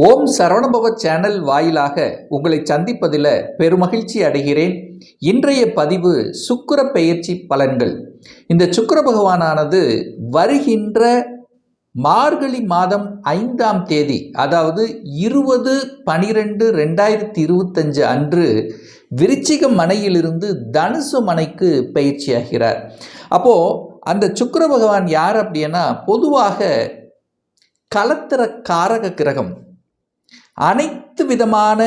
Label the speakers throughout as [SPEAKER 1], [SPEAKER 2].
[SPEAKER 1] ஓம் Saravanabhava channel வாயிலாக உங்களை சந்திப்பதில் பெருமகிழ்ச்சி அடைகிறேன். இன்றைய பதிவு சுக்கிர பெயர்ச்சி பலன்கள். இந்த சுக்கர பகவானானது வருகின்ற மார்கழி மாதம் ஐந்தாம் தேதி அதாவது இருபது பனிரெண்டு ரெண்டாயிரத்தி இருபத்தஞ்சு அன்று விருச்சிக மனையிலிருந்து தனுசு மனைக்கு பயிற்சியாகிறார் அப்போது அந்த சுக்கர பகவான் யார் அப்படின்னா பொதுவாக கலத்திர காரக கிரகம் அனைத்து விதமான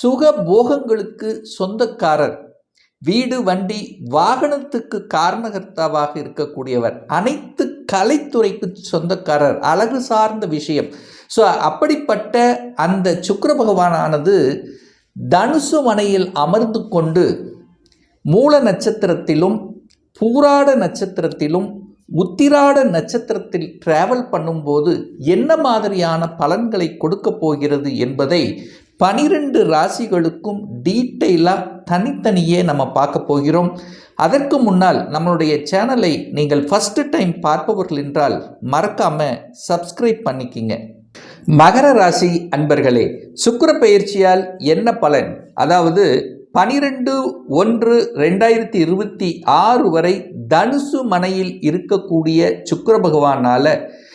[SPEAKER 1] சுக போகங்களுக்கு சொந்தக்காரர். வீடு வண்டி வாகனத்துக்கு காரணகர்த்தாவாக இருக்கக்கூடியவர். அனைத்து கலைத்துறைக்கு சொந்தக்காரர். அழகு சார்ந்த விஷயம். ஸோ அப்படிப்பட்ட அந்த சுக்கர பகவானானது தனுசு மனையில் அமர்ந்து கொண்டு மூல நட்சத்திரத்திலும் பூராட நட்சத்திரத்திலும் உத்திராட நட்சத்திரத்தில் டிராவல் பண்ணும்போது என்ன மாதிரியான பலன்களை கொடுக்க போகிறது என்பதை பனிரெண்டு ராசிகளுக்கும் டீட்டெயிலாக தனித்தனியே நம்ம பார்க்க போகிறோம். அதற்கு முன்னால் நம்மளுடைய சேனலை நீங்கள் ஃபஸ்ட்டு டைம் பார்ப்பவர்கள் என்றால் மறக்காமல் சப்ஸ்கிரைப் பண்ணிக்கிங்க. மகர ராசி அன்பர்களே சுக்கிர பயிற்சியால் என்ன பலன்? அதாவது பனிரெண்டு ஒன்று ரெண்டாயிரத்தி இருபத்தி ஆறு வரை தனுசு மனையில் இருக்கக்கூடிய சுக்கர பகவானால்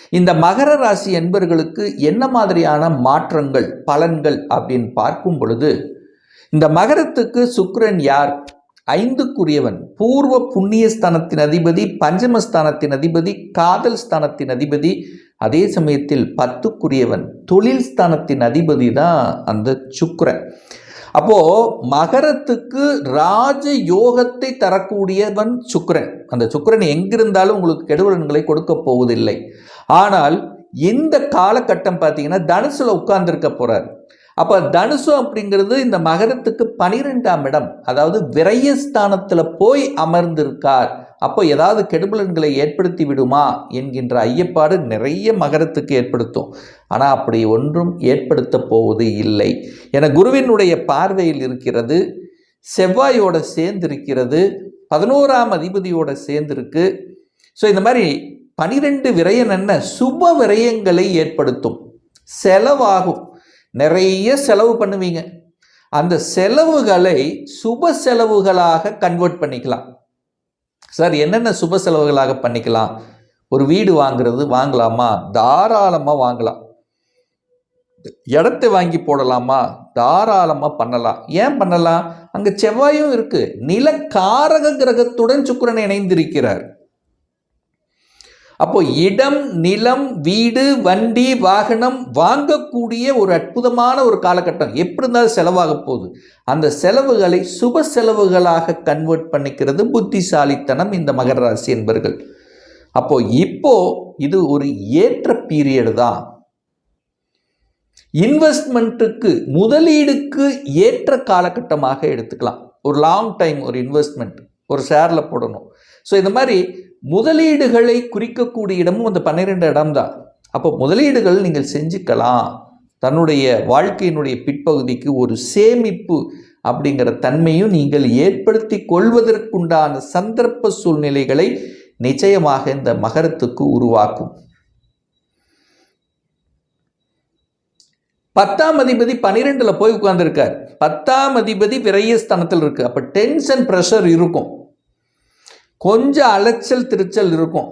[SPEAKER 1] இந்த மகர ராசி என்பர்களுக்கு என்ன மாதிரியான மாற்றங்கள் பலன்கள் அப்படின்னு பார்க்கும் பொழுது இந்த மகரத்துக்கு சுக்கரன் யார்? ஐந்துக்குரியவன் பூர்வ புண்ணிய ஸ்தானத்தின் அதிபதி பஞ்சமஸ்தானத்தின் அதிபதி காதல் ஸ்தானத்தின் அதிபதி அதே சமயத்தில் பத்துக்குரியவன் தொழில் ஸ்தானத்தின் அதிபதி தான் அந்த சுக்கரன். அப்போ மகரத்துக்கு ராஜ யோகத்தை தரக்கூடியவன் சுக்கரன். அந்த சுக்கரன் எங்கிருந்தாலும் உங்களுக்கு கெடுவலன்களை கொடுக்க போவதில்லை. ஆனால் இந்த காலகட்டம் பார்த்தீங்கன்னா தனுசுல உட்கார்ந்துருக்க போகிறார் அப்போ தனுசு அப்படிங்கிறது இந்த மகரத்துக்கு பனிரெண்டாம் இடம். அதாவது விரயஸ்தானத்தில் போய் அமர்ந்திருக்கார். அப்போ ஏதாவது கெடுபலன்களை ஏற்படுத்தி விடுமா என்கின்ற ஐயப்பாடு நிறைய மகரத்துக்கு ஏற்படுத்தும். ஆனால் அப்படி ஒன்றும் ஏற்படுத்த போவது இல்லை. என குருவினுடைய பார்வையில் இருக்கிறது செவ்வாயோட சேர்ந்திருக்கிறது பதினோராம் அதிபதியோட சேர்ந்திருக்கு. ஸோ இந்த மாதிரி பனிரெண்டு விரயம் என்ன? சுப விரயங்களை ஏற்படுத்தும். செலவாகும். நிறைய செலவு பண்ணுவீங்க. அந்த செலவுகளை சுப செலவுகளாக கன்வெர்ட் பண்ணிக்கலாம். சார் என்னென்ன சுப செலவுகளாக பண்ணிக்கலாம்? ஒரு வீடு வாங்குறது வாங்கலாமா? தாராளமாக வாங்கலாம். இடத்தை வாங்கி போடலாமா? தாராளமாக பண்ணலாம். ஏன் பண்ணலாம்? அங்கே செவ்வாயும் இருக்குது நிலக்காரக கிரகத்துடன் சுக்கிரன் இணைந்திருக்கிறார். அப்போ இடம் நிலம் வீடு வண்டி வாகனம் வாங்கக்கூடிய ஒரு அற்புதமான ஒரு காலகட்டம். எப்படி இருந்தாலும் செலவாக போகுது. அந்த செலவுகளை சுப செலவுகளாக கன்வெர்ட் பண்ணிக்கிறது புத்திசாலித்தனம் இந்த மகர ராசி என்பர்கள். அப்போ இப்போ இது ஒரு ஏற்ற பீரியடு தான். இன்வெஸ்ட்மெண்ட்டுக்கு முதலீடுக்கு ஏற்ற காலகட்டமாக எடுத்துக்கலாம். ஒரு லாங் டைம் ஒரு இன்வெஸ்ட்மெண்ட் ஒரு ஷேரில் போடணும். ஸோ இந்த மாதிரி முதலீடுகளை குறிக்கக்கூடிய இடமும் அந்த பன்னிரெண்டு இடம்தான். அப்போ முதலீடுகள் நீங்கள் செஞ்சுக்கலாம். தன்னுடைய வாழ்க்கையினுடைய பிற்பகுதிக்கு ஒரு சேமிப்பு அப்படிங்கிற தன்மையும் நீங்கள் ஏற்படுத்தி கொள்வதற்குண்டான சந்தர்ப்ப சூழ்நிலைகளை நிச்சயமாக இந்த மகரத்துக்கு உருவாக்கும். பத்தாம் அதிபதி பன்னிரெண்டில் போய் உட்கார்ந்துருக்கார். பத்தாம் அதிபதி விரயஸ்தானத்தில் இருக்கு. அப்போ டென்ஷன் ப்ரெஷர் இருக்கும். கொஞ்சம் அலைச்சல் திருச்சல் இருக்கும்.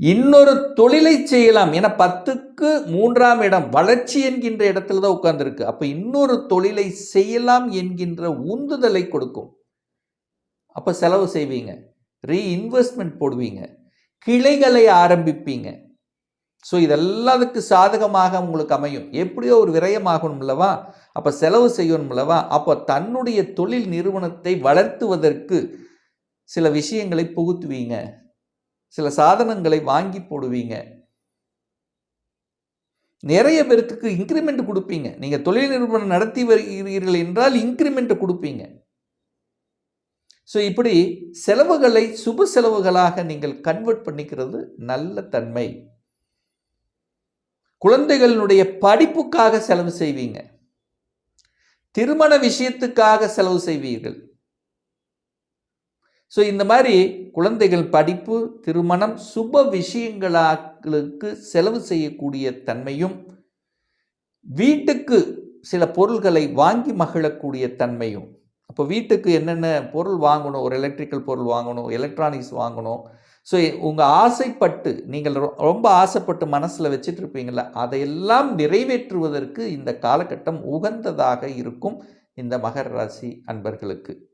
[SPEAKER 1] இன்னொரு தொழிலை செய்யலாம். ஏன்னா பத்துக்கு மூன்றாம் இடம் வளர்ச்சி என்கின்ற இடத்துல தான் உட்கார்ந்துருக்கு. அப்போ இன்னொரு தொழிலை செய்யலாம் என்கின்ற உந்துதலை கொடுக்கும். அப்போ செலவு செய்வீங்க. ரீஇன்வெஸ்ட்மெண்ட் போடுவீங்க. கிளைகளை ஆரம்பிப்பீங்க. ஸோ இதெல்லாத்துக்கு சாதகமாக உங்களுக்கு அமையும். எப்படியோ ஒரு விரயமாகணும் இல்லவா அப்போ செலவு செய்யணும் இல்லவா அப்போ தன்னுடைய தொழில் நிறுவனத்தை வளர்த்துவதற்கு சில விஷயங்களை புகுத்துவீங்க. சில சாதனங்களை வாங்கி போடுவீங்க. நிறைய பேர்த்துக்கு இன்க்ரிமெண்ட் கொடுப்பீங்க. நீங்கள் தொழில் நிறுவனம் நடத்தி வருகிறீர்கள் என்றால் இன்க்ரிமெண்ட் கொடுப்பீங்க. ஸோ இப்படி செலவுகளை சுப செலவுகளாக நீங்கள் கன்வெர்ட் பண்ணிக்கிறது நல்ல தன்மை. குழந்தைகளினுடைய படிப்புக்காக செலவு செய்வீங்க. திருமண விஷயத்துக்காக செலவு செய்வீர்கள். ஸோ இந்த மாதிரி குழந்தைகள் படிப்பு திருமணம் சுப விஷயங்களுக்கு செலவு செய்யக்கூடிய தன்மையும் வீட்டுக்கு சில பொருள்களை வாங்கி மகிழக்கூடிய தன்மையும். அப்போ வீட்டுக்கு என்னென்ன பொருள் வாங்கணும்? ஒரு எலக்ட்ரிக்கல் பொருள் வாங்கணும் எலக்ட்ரானிக்ஸ் வாங்கணும். ஸோ உங்கள் ஆசைப்பட்டு நீங்கள் ரொ- ரொம்ப ஆசைப்பட்டு மனசில் வச்சுட்டு இருப்பீங்கள அதையெல்லாம் நிறைவேற்றுவதற்கு இந்த காலகட்டம் உகந்ததாக இருக்கும் இந்த மகர ராசி அன்பர்களுக்கு.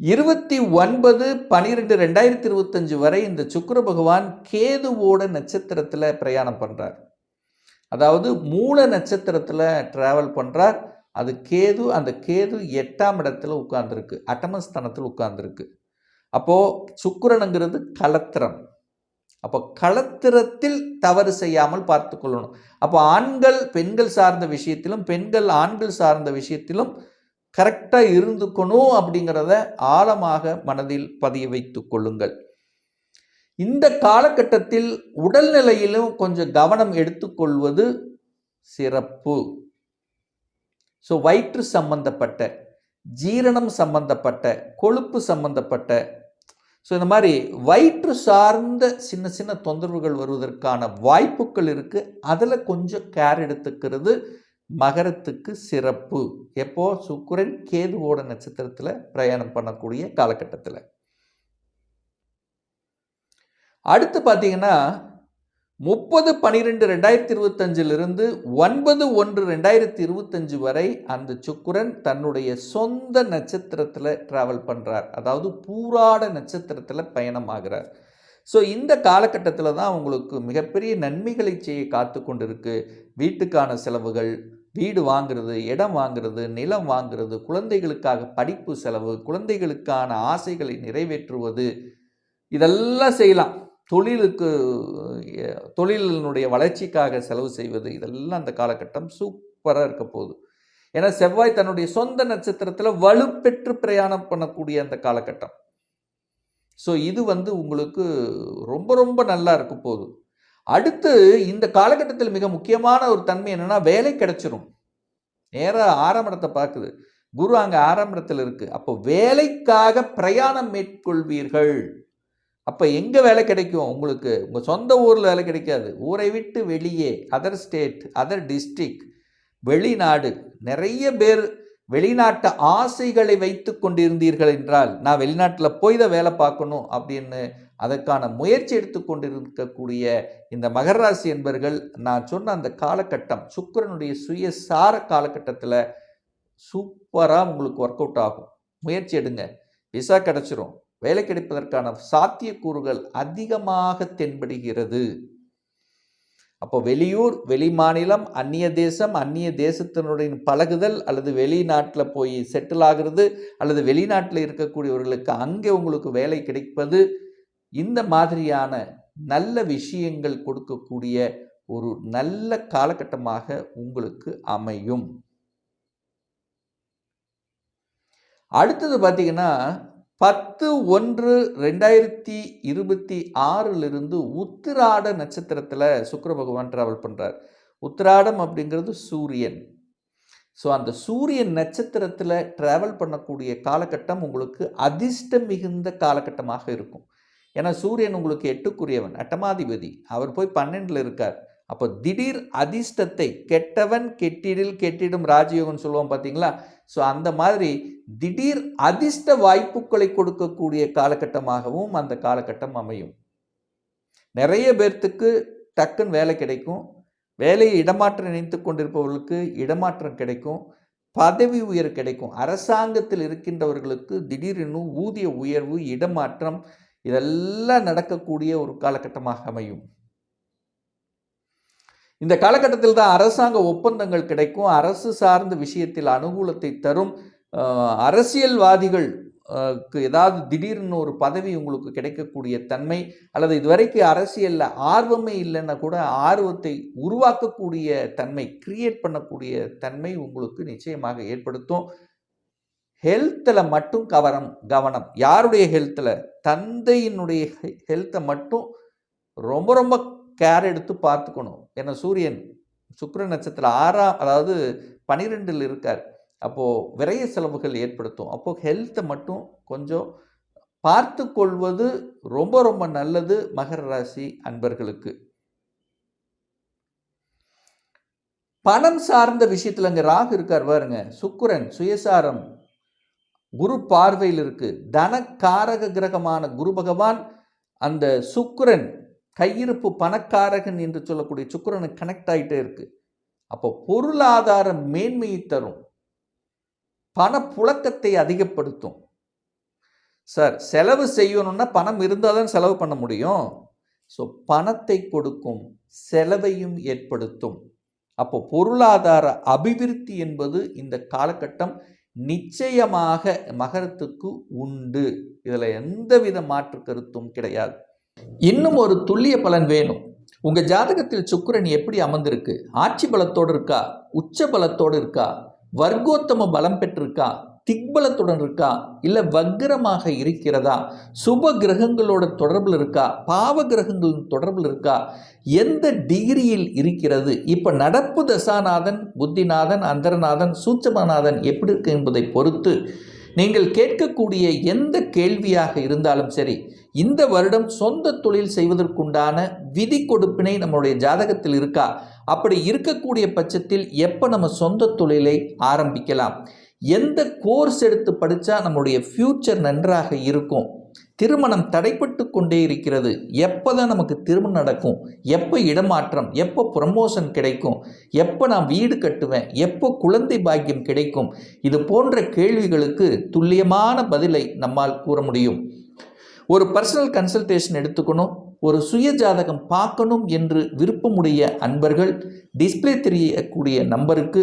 [SPEAKER 1] இருபத்தி ஒன்பது பனிரெண்டு ரெண்டாயிரத்தி இருபத்தஞ்சு வரை இந்த சுக்கர பகவான் கேதுவோட நட்சத்திரத்தில் பிரயாணம் பண்ணுறார் அதாவது மூல நட்சத்திரத்தில் ட்ராவல் பண்ணுறார் அது கேது அந்த கேது எட்டாம் இடத்துல உட்கார்ந்துருக்கு. அட்டமஸ்தானத்தில் உட்கார்ந்துருக்கு. அப்போது சுக்கரனுங்கிறது களத்திரம் அப்போ களத்திரத்தில் தவறு செய்யாமல் பார்த்து கொள்ளணும். அப்போ ஆண்கள் பெண்கள் சார்ந்த விஷயத்திலும் பெண்கள் ஆண்கள் சார்ந்த விஷயத்திலும் கரெக்டாக இருந்துக்கணும் அப்படிங்கிறத ஆழமாக மனதில் பதிய வைத்து கொள்ளுங்கள். இந்த காலகட்டத்தில் உடல்நிலையிலும் கொஞ்சம் கவனம் எடுத்துக்கொள்வது சிறப்பு. ஸோ வயிற்று சம்பந்தப்பட்ட ஜீரணம் சம்பந்தப்பட்ட கொழுப்பு சம்பந்தப்பட்ட ஸோ இந்த மாதிரி வயிற்று சார்ந்த சின்ன சின்ன தொந்தரவுகள் வருவதற்கான வாய்ப்புகள் இருக்குது அதில் கொஞ்சம் கேர் எடுத்துக்கிறது மகரத்துக்கு சிறப்பு. எப்போ? சுக்கரன் கேதுவோட நட்சத்திரத்தில் பிரயாணம் பண்ணக்கூடிய காலகட்டத்தில். அடுத்து பார்த்தீங்கன்னா முப்பது பன்னிரெண்டு ரெண்டாயிரத்தி இருபத்தஞ்சிலிருந்து ஒன்பது ஒன்று ரெண்டாயிரத்தி இருபத்தஞ்சு வரை அந்த சுக்குரன் தன்னுடைய சொந்த நட்சத்திரத்தில் ட்ராவல் பண்ணுறார் அதாவது பூராட நட்சத்திரத்தில் பயணமாகிறார் ஸோ இந்த காலகட்டத்தில் தான் உங்களுக்கு மிகப்பெரிய நன்மைகளை செய்ய காத்து கொண்டிருக்கு. வீட்டுக்கான செலவுகள் வீடு வாங்கிறது இடம் வாங்கிறது நிலம் வாங்குறது குழந்தைகளுக்காக படிப்பு செலவு குழந்தைகளுக்கான ஆசைகளை நிறைவேற்றுவது. இதெல்லாம் செய்யலாம். தொழிலுக்கு தொழிலினுடைய வளர்ச்சிக்காக செலவு செய்வது. இதெல்லாம் அந்த காலகட்டம் சூப்பராக இருக்க போகுது. ஏன்னா செவ்வாய் தன்னுடைய சொந்த நட்சத்திரத்தில் வலுப்பெற்று பிரயாணம் பண்ணக்கூடிய அந்த காலகட்டம். ஸோ இது வந்து உங்களுக்கு ரொம்ப ரொம்ப நல்லா இருக்க போகுது. அடுத்து இந்த காலகட்டத்தில் மிக முக்கியமான ஒரு தன்மை என்னன்னா வேலை கிடைச்சிரும். நேராக ஆரம்பத்தை பார்க்குது. குரு அங்கே ஆரம்பத்தில் இருக்குது இருக்கு. அப்போ வேலைக்காக பிரயாணம் மேற்கொள்வீர்கள். அப்போ எங்கே வேலை கிடைக்கும்? உங்களுக்கு உங்கள் சொந்த ஊரில் வேலை கிடைக்காது. ஊரை விட்டு வெளியே அதர் ஸ்டேட் அதர் டிஸ்ட்ரிக் வெளிநாடு. நிறைய பேர் வெளிநாட்டு ஆசைகளை வைத்து கொண்டிருந்தீர்கள் என்றால் நான் வெளிநாட்டில் போய் தான் வேலை பார்க்கணும் அப்படின்னு அதற்கான முயற்சி எடுத்துக்கொண்டிருக்கக்கூடிய இந்த மகர ராசி என்பர்கள் நான் சொன்ன அந்த காலகட்டம் சுக்கிரனுடைய சுயசார காலகட்டத்தில் சூப்பராக உங்களுக்கு ஒர்க் அவுட் ஆகும். முயற்சி எடுங்க. விசா கிடச்சிரும். வேலை கிடைப்பதற்கான சாத்தியக்கூறுகள் அதிகமாக தென்படுகிறது. அப்போ வெளியூர் வெளி மாநிலம் அந்நிய தேசம் அந்நிய தேசத்தினுடைய பழகுதல் அல்லது வெளிநாட்டில் போய் செட்டில் ஆகிறது அல்லது வெளிநாட்டில் இருக்கக்கூடியவர்களுக்கு அங்கே உங்களுக்கு வேலை கிடைப்பது இந்த மாதிரியான நல்ல விஷயங்கள் கொடுக்கக்கூடிய ஒரு நல்ல காலகட்டமாக உங்களுக்கு அமையும். அடுத்தது பார்த்தீங்கன்னா பத்து ஒன்று ரெண்டாயிரத்தி இருபத்தி ஆறிலிருந்து உத்திராட நட்சத்திரத்தில் சுக்கர பகவான் ட்ராவல் பண்ணுறார் உத்திராடம் அப்படிங்கிறது சூரியன். ஸோ அந்த சூரியன் நட்சத்திரத்தில் ட்ராவல் பண்ணக்கூடிய காலகட்டம் உங்களுக்கு அதிர்ஷ்டம் மிகுந்த காலகட்டமாக இருக்கும். ஏன்னா சூரியன் உங்களுக்கு எட்டுக்குரியவன் அட்டமாதிபதி. அவர் போய் பன்னெண்டில் இருக்கார். அப்போ திடீர் அதிர்ஷ்டத்தை கெட்டவன் கெட்டிடில் கெட்டிடும் ராஜயோகம்னு சொல்லுவோம் பார்த்தீங்களா? ஸோ அந்த மாதிரி திடீர் அதிர்ஷ்ட வாய்ப்புகளை கொடுக்கக்கூடிய காலகட்டமாகவும் அந்த காலகட்டம் அமையும். நிறைய பேர்த்துக்கு டக்குன்னு வேலை கிடைக்கும். வேலையை இடமாற்றம் நினைத்து கொண்டிருப்பவர்களுக்கு இடமாற்றம் கிடைக்கும். பதவி உயர் கிடைக்கும். அரசாங்கத்தில் இருக்கின்றவர்களுக்கு திடீரெனும் ஊதிய உயர்வு இடமாற்றம் இதெல்லாம் நடக்கக்கூடிய ஒரு காலகட்டமாக அமையும். இந்த காலகட்டத்தில் தான் அரசாங்க ஒப்பந்தங்கள் கிடைக்கும். அரசு சார்ந்த விஷயத்தில் அனுகூலத்தை தரும். அரசியல்வாதிகள் ஏதாவது திடீர்னு ஒரு பதவி உங்களுக்கு கிடைக்கக்கூடிய தன்மை அல்லது இதுவரைக்கும் அரசியலில் ஆர்வமே இல்லைன்னா கூட ஆர்வத்தை உருவாக்கக்கூடிய தன்மை கிரியேட் பண்ணக்கூடிய தன்மை உங்களுக்கு நிச்சயமாக ஏற்படுத்தும். ஹெல்த்தில் மட்டும் கவனம் கவனம். யாருடைய ஹெல்த்தில் தந்தையினுடைய ஹெல்த்தை மட்டும் ரொம்ப ரொம்ப கேர் எடுத்து பார்த்துக்கணும். ஏன்னா சூரியன் சுக்கர நட்சத்திரம் ஆறாம் அதாவது பனிரெண்டில் இருக்கார். அப்போது விரைய செலவுகள் ஏற்படுத்தும். அப்போது ஹெல்த்தை மட்டும் கொஞ்சம் பார்த்து கொள்வது ரொம்ப ரொம்ப நல்லது மகர ராசி அன்பர்களுக்கு. பணம் சார்ந்த விஷயத்தில் அங்கே ராகு இருக்கார் பாருங்க. சுக்குரன் சுயசாரம். குரு பார்வையில் இருக்கு. தனக்காரக கிரகமான குரு பகவான் அந்த சுக்கிரன் கையிருப்பு பணக்காரகன் என்று சொல்லக்கூடிய சுக்கரனுக்கு கனெக்ட் ஆகிட்டே இருக்கு. அப்போ பொருளாதார மேன்மையை தரும். பணப்புழக்கத்தை அதிகப்படுத்தும். சார் செலவு செய்யணும்னா பணம் இருந்தால் தான் செலவு பண்ண முடியும். ஸோ பணத்தை கொடுக்கும் செலவையும் ஏற்படுத்தும். அப்போ பொருளாதார அபிவிருத்தி என்பது இந்த காலகட்டம் நிச்சயமாக மகரத்துக்கு உண்டு. இதில் எந்தவித மாற்று கருத்தும் கிடையாது. இன்னும் ஒரு துல்லிய பலன் வேணும். உங்கள் ஜாதகத்தில் சுக்கரன் எப்படி அமர்ந்திருக்கு? ஆட்சி பலத்தோடு இருக்கா? உச்ச பலத்தோடு இருக்கா? வர்க்கோத்தம பலம் பெற்றிருக்கா? திக்பலத்துடன் இருக்கா? இல்லை வக்ரமாக இருக்கிறதா? சுப கிரகங்களோட தொடர்பில் இருக்கா? பாவ கிரகங்களின் தொடர்பில் இருக்கா? எந்த டிகிரியில் இருக்கிறது? இப்போ நடப்பு தசாநாதன் புத்திநாதன் அந்தரநாதன் சூட்சமநாதன் எப்படி இருக்கு என்பதை பொறுத்து நீங்கள் கேட்கக்கூடிய எந்த கேள்வியாக இருந்தாலும் சரி இந்த வருடம் சொந்த தொழில் செய்வதற்குண்டான விதி கொடுப்பினை நம்மளுடைய ஜாதகத்தில் இருக்கா? அப்படி இருக்கக்கூடிய பட்சத்தில் எப்போ நம்ம சொந்த தொழிலை ஆரம்பிக்கலாம்? எந்த கோர்ஸ் எடுத்து படித்தா நம்மளுடைய ஃப்யூச்சர் நன்றாக இருக்கும்? திருமணம் தடைப்பட்டு கொண்டே இருக்கிறது. எப்போ தான் நமக்கு திருமணம் நடக்கும்? எப்போ இடமாற்றம்? எப்போ ப்ரமோஷன் கிடைக்கும்? எப்போ நான் வீடு கட்டுவேன்? எப்போ குழந்தை பாக்கியம் கிடைக்கும்? இது போன்ற கேள்விகளுக்கு துல்லியமான பதிலை நம்மால் கூற முடியும். ஒரு பர்சனல் கன்சல்டேஷன் எடுத்துக்கணும். ஒரு சுய ஜாதகம் பார்க்கணும் என்று விருப்பமுடைய அன்பர்கள் டிஸ்பிளே தெரியக்கூடிய நம்பருக்கு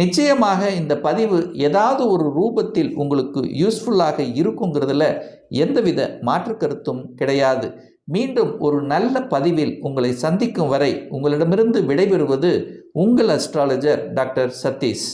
[SPEAKER 1] நிச்சயமாக இந்த பதிவு ஏதாவது ஒரு ரூபத்தில் உங்களுக்கு யூஸ்ஃபுல்லாக இருக்குங்கிறதுல எந்தவித மாற்று கருத்தும் கிடையாது. மீண்டும் ஒரு நல்ல பதிவில் உங்களை சந்திக்கும் வரை உங்களிடமிருந்து விடைபெறுவது உங்கள் அஸ்ட்ராலஜர் டாக்டர் சதீஷ்.